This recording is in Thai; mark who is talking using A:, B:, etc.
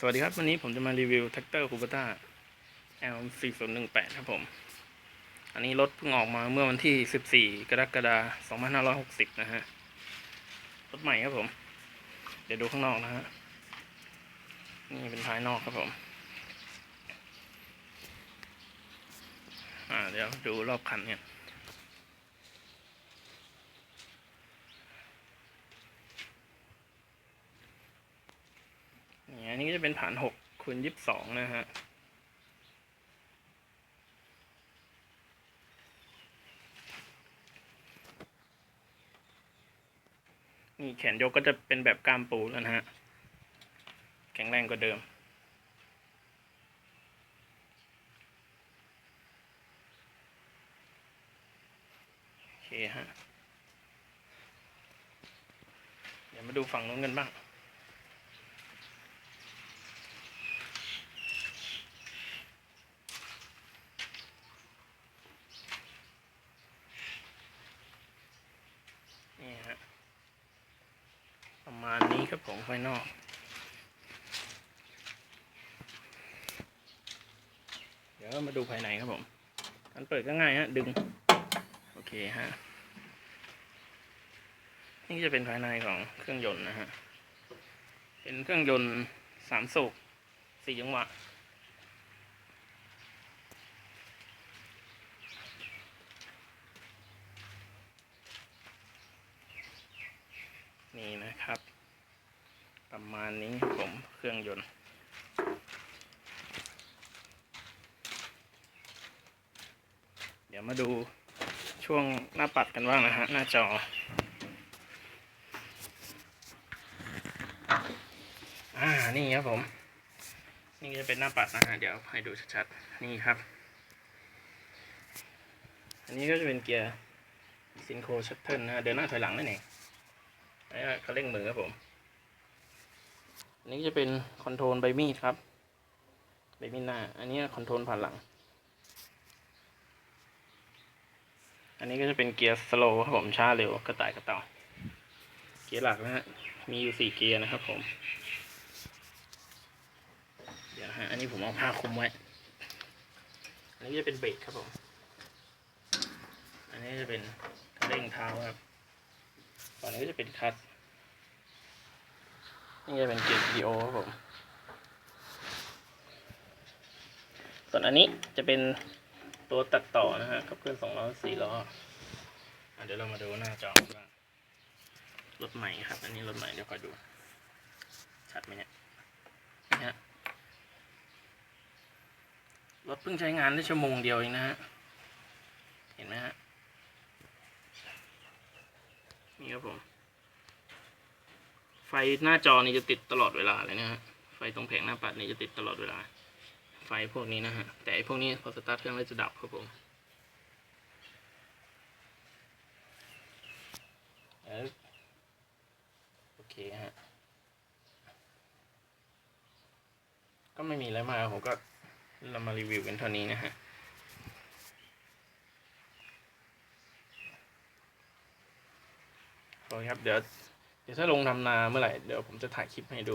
A: สวัสดีครับ วันนี้ผมจะมารีวิวแท็กเตอร์คูเปต้า L 4 0 1 8 ครับผม อันนี้รถเพิ่งออกมาเมื่อวันที่ 14 กรกฎาคม 2560 นะฮะ รถใหม่ครับผม เดี๋ยวดูข้างนอกนะฮะ นี่เป็นภายนอกครับผม อ่า เดี๋ยวดูรอบคันเนี่ย นี่อันนี้ก็จะเป็นฐานหกคูณยี่สิบสองนะฮะนี่แขนยกก็จะเป็นแบบกล้ามปูแล้วนะฮะ แข็งแรงกว่าเดิม โอเคฮะ เดี๋ยวมาดูฝั่งนู้นกันบ้าง นี่ฮะ ประมาณนี้ ครับผมภายนอกเดี๋ยวมาดูภายในครับผมการเปิดก็ง่ายฮะดึง โอเคฮะ นี่จะเป็นภายในของเครื่องยนต์นะฮะ เป็นเครื่องยนต์สามสูบสี่จังหวะ นี่นะครับ ประ มาณนี้ครับผมเครื่องยนต์เดี๋ยวมาดูช่วงหน้าปัดกันบ้างนะฮะ หน้าจอ อ่า นี่ครับผม นี่จะเป็นหน้าปัดนะฮะ เดี๋ยวให้ดูชัดๆ นี่ครับ อันนี้ก็จะเป็นเกียร์ซินโคชัตเทิลนะฮะ เดินหน้าถอยหลังนั่นเองอันนี้เขาเร่งมือครับผม อันนี้จะเป็นคอนโทรลใบมีดครับ ใบมีดหน้า อันนี้คอนโทรลผ่านหลัง อันนี้ก็จะเป็นเกียร์สโลว์ครับผมช้าเร็วกระต่ายกระต่อเกียร์หลักนะฮะ มีอยู่สี่เกียร์นะครับผม เดี๋ยวฮะ อันนี้ผมเอาผ้าคลุมไว้ อันนี้จะเป็นเบรกครับผม อันนี้จะเป็นเร่งเท้าครับฝั่งนี้ก็จะเป็นคลัตช์ นี่จะเป็นเกียร์ GPO ครับผม ส่วนอันนี้จะเป็นตัวตัดต่อนะฮะกับเครื่องสองล้อสี่ล้อเดี๋ยวเรามาดูหน้าจอบ้างรถใหม่ครับ อันนี้รถใหม่เดี๋ยวคอยดู ชัดไหมเนี่ยนี่ฮะรถเพิ่งใช้งานได้ชั่วโมงเดียวเองนะฮะ เห็นไหมฮะ นี่ครับผม ไฟหน้าจอนี่จะติดตลอดเวลาเลยนะฮะ ไฟตรงแผงหน้าปัดนี่จะติดตลอดเวลา ไฟพวกนี้นะฮะ แต่พวกนี้พอสตาร์ทเครื่องแล้วจะดับครับผมเออโอเคฮะ ก็ไม่มีอะไรมากผมก็เรามารีวิวกันเท่านี้นะฮะโอเคครับเดี๋ยว เดี๋ยวถ้าลงทำนาเมื่อไหร่เดี๋ยวผมจะถ่ายคลิปให้ดู